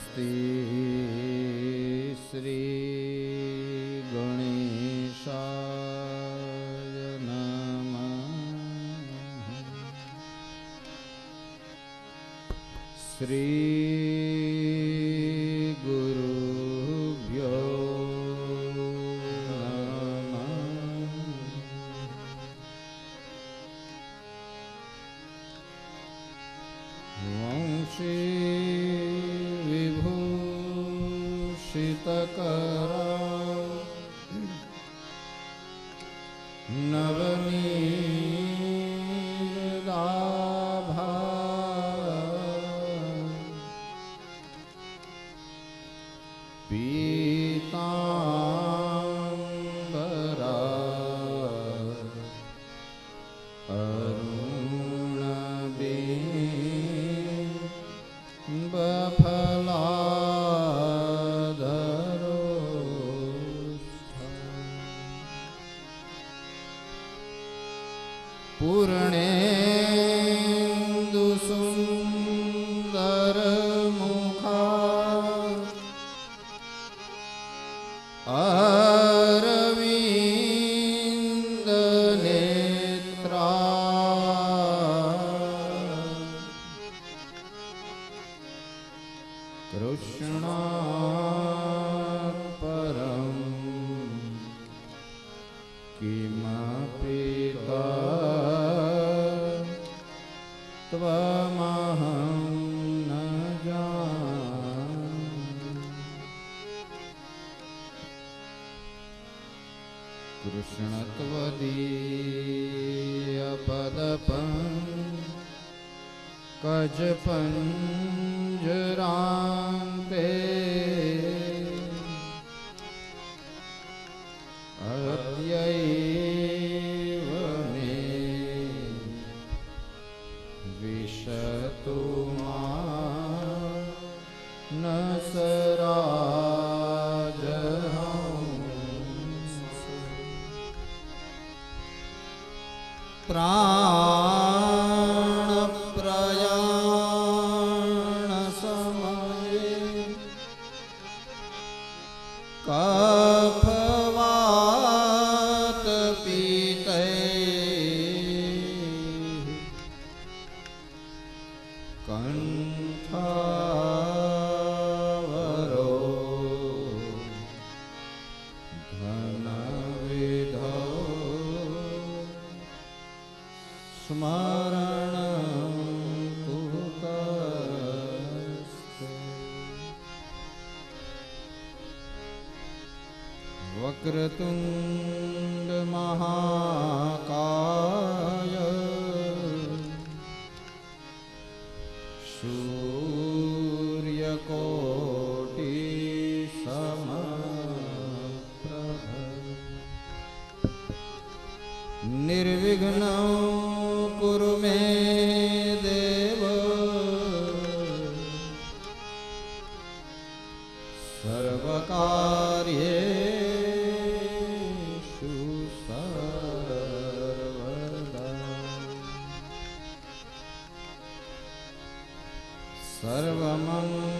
સ્વસ્તિ શ્રી ગણેશાય નમ શ્રી का कृष्णत्वदीयपदप कजपञ्जरा Uh. सर्वमम्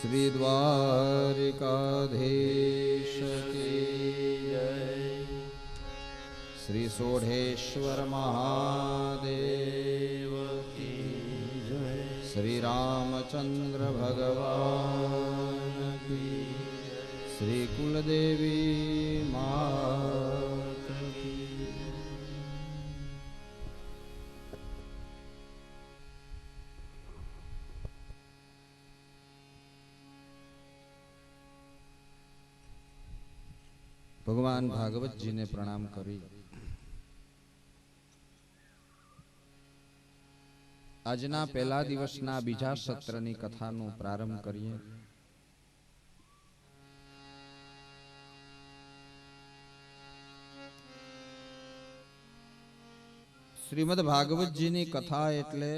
श्री श्रीद्वारिकाधीश श्री सोढ़ेश्वर महादेव की जय श्री रामचंद्र भगवान की श्री कुलदेवी ભગવાન ભાગવતજીને પ્રણામ કરી. આજના પહેલા દિવસના બીજા સત્રની કથાનો પ્રારંભ કરીએ. શ્રીમદ ભાગવતજીની કથા એટલે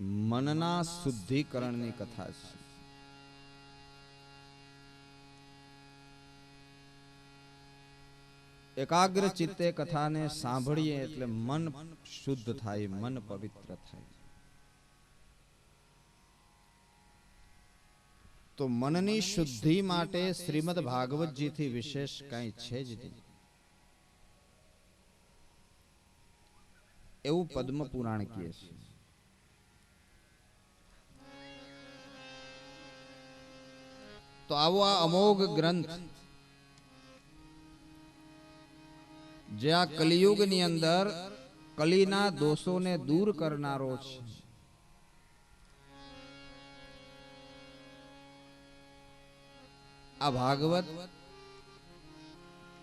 મનના શુદ્ધિકરણની કથા છે. એકાગ્ર ચિત્તે કથાને સાંભળીએ એટલે મન શુદ્ધ થાય, મન પવિત્ર થાય. તો મનની શુદ્ધિ માટે શ્રીમદ ભાગવતજીથી વિશેષ કઈ છે જ નહીં. એવું પદ્મ પુરાણ કહે છે. તો આવો આ અમોઘ ગ્રંથ જે આ કલિયુગની અંદર કલીના દોષોને દૂર કરનારો છે. આ ભાગવત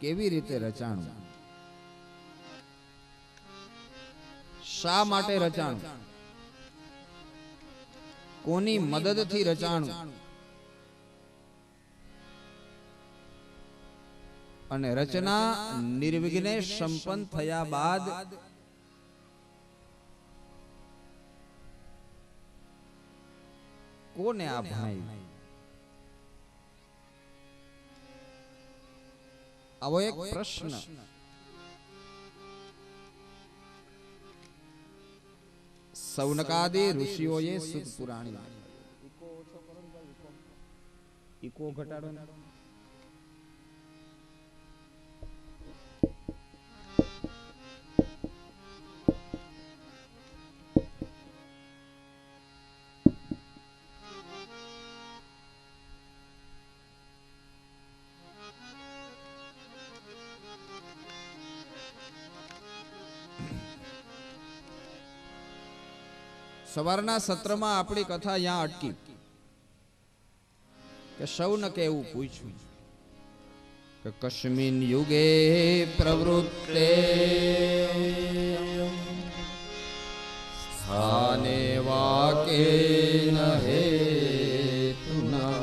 કેવી રીતે રચાણું? શા માટે રચાણું? કોની મદદથી રચાણું? અને રચના નિર્વિઘ્ને સંપન્ન થયા બાદ કોને આ ભણાયું? આવો એક પ્રશ્ન. સૌનકાદી ઋષિઓએ સુખ પુરાણી. ઇકો ઘટાડો સવારના સત્રમાં આપણી કથા અહીંયા અટકી કે સૌનકે એવું પૂછ્યું કે કશ્મીન યુગે પ્રવૃત્તે સ્થાને વાકે હેતુના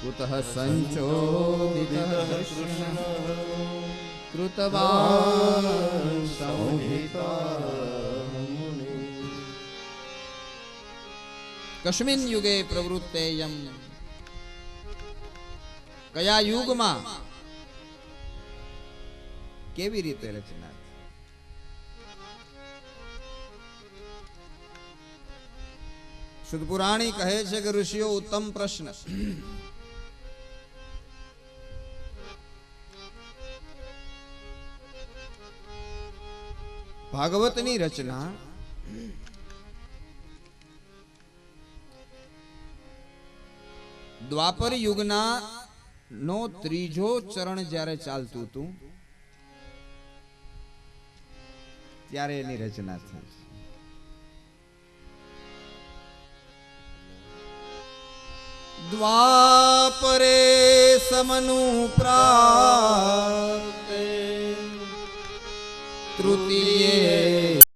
કુતઃ સંચોદિતઃ કૃષ્ણ કૃતવાન સંહિતા કશ્મીન યુગે પ્રવૃત્તેયમ કયા યુગમાં કેવી રીતે રચના શુદ્ધ પુરાણી કહે છે કે ઋષિઓ ઉત્તમ પ્રશ્ન ભાગવતની રચના દ્વાપર યુગના નો ત્રીજો ચરણ જ્યારે ચાલતું હતું, ત્યારે એની રચના થઈ દ્વાપરે સમનુ પ્રાપ્તે, તૃતીયે